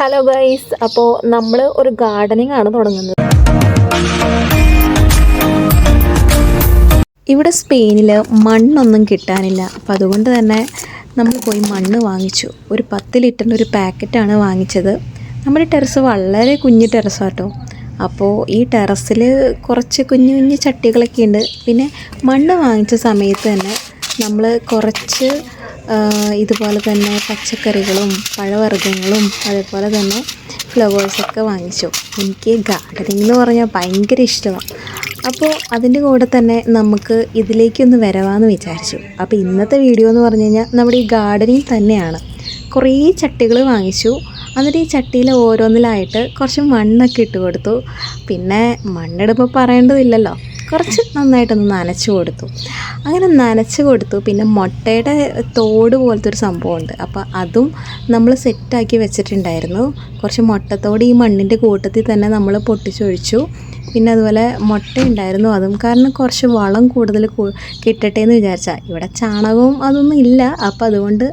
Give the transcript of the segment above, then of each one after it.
Hello guys അപ്പോൾ നമ്മൾ ഒരു ഗാർഡനിങ് ആണ് തുടങ്ങുന്നത്. ഇവിടെ സ്പെയിനിൽ മണ്ണൊന്നും കിട്ടാനില്ല. അപ്പം അതുകൊണ്ട് തന്നെ നമ്മൾ പോയി മണ്ണ് വാങ്ങിച്ചു. ഒരു പത്ത് ലിറ്ററിന്റെ ഒരു പാക്കറ്റാണ് വാങ്ങിച്ചത്. നമ്മുടെ ടെറസ് വളരെ കുഞ്ഞു ടെറസാട്ടോ അപ്പോൾ ഈ ടെറസിൽ കുറച്ച് കുഞ്ഞു കുഞ്ഞു ചട്ടികളൊക്കെ ഉണ്ട്. പിന്നെ മണ്ണ് വാങ്ങിച്ച സമയത്ത് തന്നെ നമ്മൾ കുറച്ച് ഇതുപോലെ തന്നെ പച്ചക്കറികളും പഴവർഗങ്ങളും അതേപോലെ തന്നെ ഫ്ലവേഴ്സൊക്കെ വാങ്ങിച്ചു. എനിക്ക് ഗാർഡനിങ് എന്ന് പറഞ്ഞാൽ ഭയങ്കര ഇഷ്ടമാണ്. അപ്പോൾ അതിന്റെ കൂടെ തന്നെ നമുക്ക് ഇതിലേക്കൊന്ന് വരവാന്ന് വിചാരിച്ചു. അപ്പോൾ ഇന്നത്തെ വീഡിയോ എന്ന് പറഞ്ഞു കഴിഞ്ഞാൽ നമ്മുടെ ഈ ഗാർഡനിങ് തന്നെയാണ്. കുറേ ചട്ടികൾ വാങ്ങിച്ചു. എന്നിട്ട് ഈ ചട്ടിയിൽ ഓരോന്നിലായിട്ട് കുറച്ച് മണ്ണൊക്കെ ഇട്ട് കൊടുത്തു. പിന്നെ മണ്ണിടുമ്പോൾ പറയേണ്ടതില്ലല്ലോ. കുറച്ച് നന്നായിട്ടൊന്ന് നനച്ച് കൊടുത്തു. അങ്ങനെ നനച്ച് കൊടുത്തു. പിന്നെ മുട്ടയുടെ തോട് പോലത്തെ ഒരു സംഭവമുണ്ട്. അപ്പോൾ അതും നമ്മൾ സെറ്റാക്കി വെച്ചിട്ടുണ്ടായിരുന്നു. കുറച്ച് മുട്ടത്തോട് ഈ മണ്ണിന്റെ കൂട്ടത്തിൽ തന്നെ നമ്മൾ പൊട്ടിച്ചൊഴിച്ചു. പിന്നെ അതുപോലെ മുട്ട ഉണ്ടായിരുന്നു അതും കാരണം കുറച്ച് വളം കൂടുതൽ കിട്ടട്ടെ എന്ന് വിചാരിച്ചാൽ ഇവിടെ ചാണകവും അതൊന്നും ഇല്ല. അപ്പം അതുകൊണ്ട്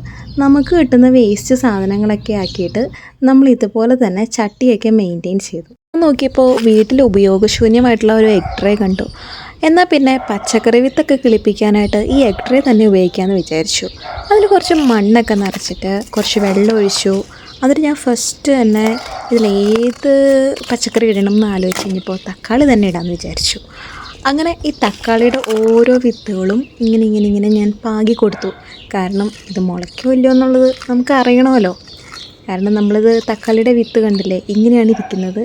നമുക്ക് കിട്ടുന്ന വേസ്റ്റ് സാധനങ്ങളൊക്കെ ആക്കിയിട്ട് നമ്മൾ ഇതുപോലെ തന്നെ ചട്ടിയൊക്കെ മെയിന്റെയിൻ ചെയ്തു. നോക്കിയപ്പോൾ വീട്ടിൽ ഉപയോഗശൂന്യമായിട്ടുള്ള ഒരു എഗ് ട്രേ കണ്ടു. എന്നാൽ പിന്നെ പച്ചക്കറി വിത്തൊക്കെ കിളിപ്പിക്കാനായിട്ട് ഈ എഗ് ട്രേ തന്നെ ഉപയോഗിക്കാമെന്ന് വിചാരിച്ചു. അതിൽ കുറച്ച് മണ്ണൊക്കെ നിറച്ചിട്ട് കുറച്ച് വെള്ളം ഒഴിച്ചു. എന്നിട്ട് ഞാൻ ഫസ്റ്റ് തന്നെ ഇതിലേത് പച്ചക്കറി ഇടണം എന്ന് ആലോചിച്ച് കഴിഞ്ഞപ്പോൾ തക്കാളി തന്നെ ഇടാമെന്ന് വിചാരിച്ചു. അങ്ങനെ ഈ തക്കാളിയുടെ ഓരോ വിത്തുകളും ഇങ്ങനെ ഇങ്ങനെ ഇങ്ങനെ ഞാൻ പാകി കൊടുത്തു. കാരണം ഇത് മുളയ്ക്കുമല്ലോ എന്നുള്ളത് നമുക്ക് അറിയണമല്ലോ. കാരണം നമ്മളിത് തക്കാളിയുടെ വിത്ത് കണ്ടില്ലേ ഇങ്ങനെയാണ് ഇരിക്കുന്നത്.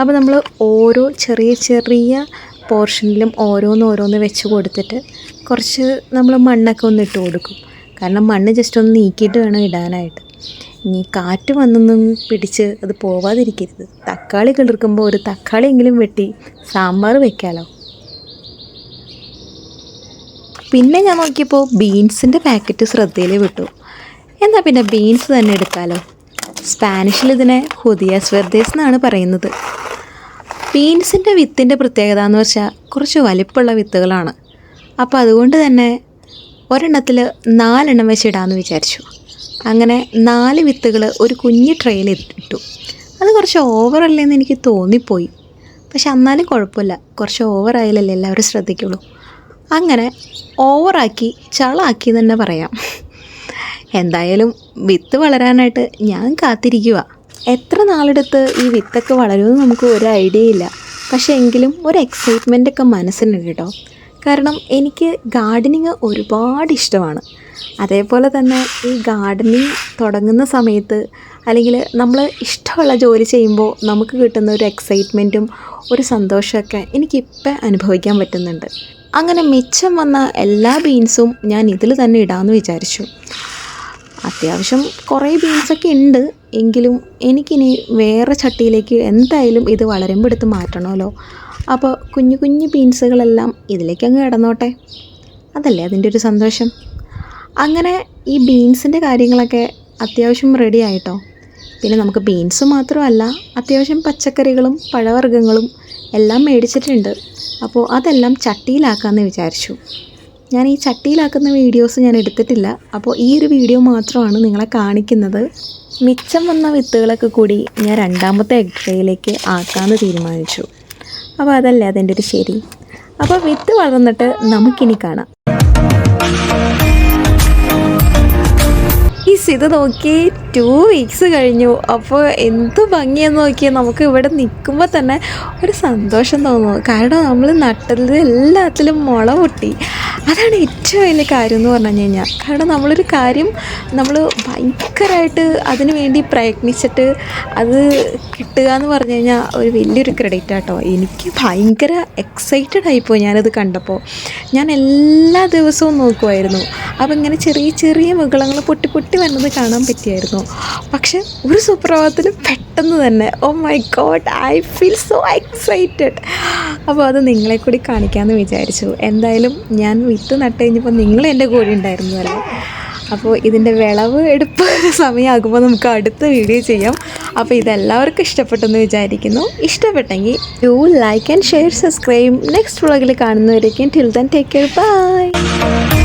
അപ്പോൾ നമ്മൾ ഓരോ ചെറിയ ചെറിയ പോർഷനിലും ഓരോന്ന് ഓരോന്ന് വെച്ച് കൊടുത്തിട്ട് കുറച്ച് നമ്മൾ മണ്ണൊക്കെ ഒന്ന് ഇട്ട് കൊടുക്കും. കാരണം മണ്ണ് ജസ്റ്റ് ഒന്ന് നീക്കിയിട്ട് വേണം ഇടാനായിട്ട്. ഇനി കാറ്റ് വന്നൊന്നും പിടിച്ച് അത് പോവാതിരിക്കരുത്. തക്കാളി കിളിർക്കുമ്പോൾ ഒരു തക്കാളിയെങ്കിലും വെട്ടി സാമ്പാർ വെക്കാലോ. പിന്നെ ഞാൻ നോക്കിയപ്പോൾ ബീൻസിന്റെ പാക്കറ്റ് ശ്രദ്ധയിൽ വിട്ടു. എന്നാൽ പിന്നെ ബീൻസ് തന്നെ എടുക്കാമല്ലോ സ്പാനിഷിൽ ഇതിനെ ഹുദിയാസ് സ്വർദേസ് എന്നാണ് പറയുന്നത്. ബീൻസിന്റെ വിത്തിന്റെ പ്രത്യേകത എന്ന് വെച്ചാൽ കുറച്ച് വലിപ്പമുള്ള വിത്തുകളാണ്. അപ്പോൾ അതുകൊണ്ട് തന്നെ ഒരെണ്ണത്തിൽ നാലെണ്ണം വെച്ച് ഇടാമെന്ന് വിചാരിച്ചു. അങ്ങനെ നാല് വിത്തുകൾ ഒരു കുഞ്ഞ് ട്രെയിൽ ഇട്ടു. അത് കുറച്ച് ഓവറല്ലേന്ന് എനിക്ക് തോന്നിപ്പോയി. പക്ഷെ എന്നാലും കുഴപ്പമില്ല. കുറച്ച് ഓവറായാലല്ലേ എല്ലാവരും ശ്രദ്ധിക്കുള്ളൂ. അങ്ങനെ ഓവറാക്കി ചളാക്കി തന്നെ പറയാം. എന്തായാലും വിത്ത് വളരാനായിട്ട് ഞാൻ കാത്തിരിക്കുക എത്ര നാളെടുത്ത് ഈ വിത്തൊക്കെ വളരുമെന്ന് നമുക്ക് ഒരു ഐഡിയ ഇല്ല. പക്ഷേ എങ്കിലും ഒരു എക്സൈറ്റ്മെന്റ് ഒക്കെ മനസ്സിനുണ്ട് കേട്ടോ. കാരണം എനിക്ക് ഗാർഡനിങ് ഒരുപാട് ഇഷ്ടമാണ്. അതേപോലെ തന്നെ ഈ ഗാർഡനിങ് തുടങ്ങുന്ന സമയത്ത് അല്ലെങ്കിൽ നമ്മൾ ഇഷ്ടമുള്ള ജോലി ചെയ്യുമ്പോൾ നമുക്ക് കിട്ടുന്ന ഒരു എക്സൈറ്റ്മെന്റും ഒരു സന്തോഷമൊക്കെ എനിക്കിപ്പോൾ അനുഭവിക്കാൻ പറ്റുന്നുണ്ട്. അങ്ങനെ മിച്ചം വന്ന എല്ലാ ബീൻസും ഞാൻ ഇതിൽ തന്നെ ഇടാമെന്ന് വിചാരിച്ചു. അത്യാവശ്യം കുറേ ബീൻസൊക്കെ ഉണ്ട്. എങ്കിലും എനിക്കിനി വേറെ ചട്ടിയിലേക്ക് എന്തായാലും ഇത് വളരുമ്പോൾ എടുത്ത് മാറ്റണമല്ലോ. അപ്പോൾ കുഞ്ഞു കുഞ്ഞു ബീൻസുകളെല്ലാം ഇതിലേക്ക് അങ്ങ് കിടന്നോട്ടെ. അതല്ലേ അതിന്റെ ഒരു സന്തോഷം? അങ്ങനെ ഈ ബീൻസിന്റെ കാര്യങ്ങളൊക്കെ അത്യാവശ്യം റെഡി ആയിട്ടോ? പിന്നെ നമുക്ക് ബീൻസ് മാത്രമല്ല അത്യാവശ്യം പച്ചക്കറികളും പഴവർഗങ്ങളും എല്ലാം മേടിച്ചിട്ടുണ്ട്. അപ്പോൾ അതെല്ലാം ചട്ടിയിലാക്കാമെന്ന് വിചാരിച്ചു. ഞാൻ ഈ ചട്ടിയിലാക്കുന്ന വീഡിയോസ് ഞാൻ എടുത്തിട്ടില്ല. അപ്പോൾ ഈ ഒരു വീഡിയോ മാത്രമാണ് നിങ്ങളെ കാണിക്കുന്നത്. മിച്ചം വന്ന വിത്തുകളൊക്കെ കൂടി ഞാൻ രണ്ടാമത്തെ എഗ് ട്രേയിലേക്ക് ആക്കാമെന്ന് തീരുമാനിച്ചു. അപ്പോൾ അതല്ലേ അതിന്റെ ഒരു ശരി. അപ്പോൾ വിത്ത് വളർന്നിട്ട് നമുക്കിനി കാണാം. ഈ ഇത് നോക്കി ടു വീക്സ് കഴിഞ്ഞു. അപ്പോൾ എന്ത് ഭംഗിയെന്ന് നോക്കിയാൽ നമുക്ക് ഇവിടെ നിൽക്കുമ്പോൾ തന്നെ ഒരു സന്തോഷം തോന്നുന്നു. കാരണം നമ്മൾ നട്ടത് എല്ലാത്തിലും മുള പൊട്ടി. അതാണ് ഏറ്റവും വലിയ കാര്യം എന്ന് പറഞ്ഞു കഴിഞ്ഞാൽ കാരണം നമ്മളൊരു കാര്യം നമ്മൾ ഭയങ്കരമായിട്ട് അതിനു വേണ്ടി പ്രയത്നിച്ചിട്ട് അത് കിട്ടുക എന്ന് പറഞ്ഞു കഴിഞ്ഞാൽ ഒരു വലിയൊരു ക്രെഡിറ്റ് ആട്ടോ. എനിക്ക് ഭയങ്കര എക്സൈറ്റഡ് ആയിപ്പോയി ഞാനത് കണ്ടപ്പോൾ ഞാൻ എല്ലാ ദിവസവും നോക്കുമായിരുന്നു അപ്പോൾ ഇങ്ങനെ ചെറിയ ചെറിയ മുകളങ്ങൾ പൊട്ടി പൊട്ടി വരുന്നത് കാണാൻ പറ്റിയായിരുന്നു. പക്ഷെ ഒരു സുപ്രഭാതത്തിൽ പെട്ടെന്ന് തന്നെ ഓ my god I feel so excited അപ്പോൾ അത് നിങ്ങളെ കൂടി കാണിക്കാമെന്ന് വിചാരിച്ചു. എന്തായാലും ഞാൻ വിത്ത് നട്ട് കഴിഞ്ഞപ്പോൾ നിങ്ങൾ എന്റെ കൂടെ ഉണ്ടായിരുന്നല്ലോ അപ്പോൾ ഇതിന്റെ വിളവ് എടുപ്പ് സമയമാകുമ്പോൾ നമുക്ക് അടുത്ത വീഡിയോ ചെയ്യാം. അപ്പോൾ ഇതെല്ലാവർക്കും ഇഷ്ടപ്പെട്ടെന്ന് വിചാരിക്കുന്നു. ഇഷ്ടപ്പെട്ടെങ്കിൽ you like and share subscribe next വ്ളോഗിൽ കാണുന്നവരേക്കും till then take care bye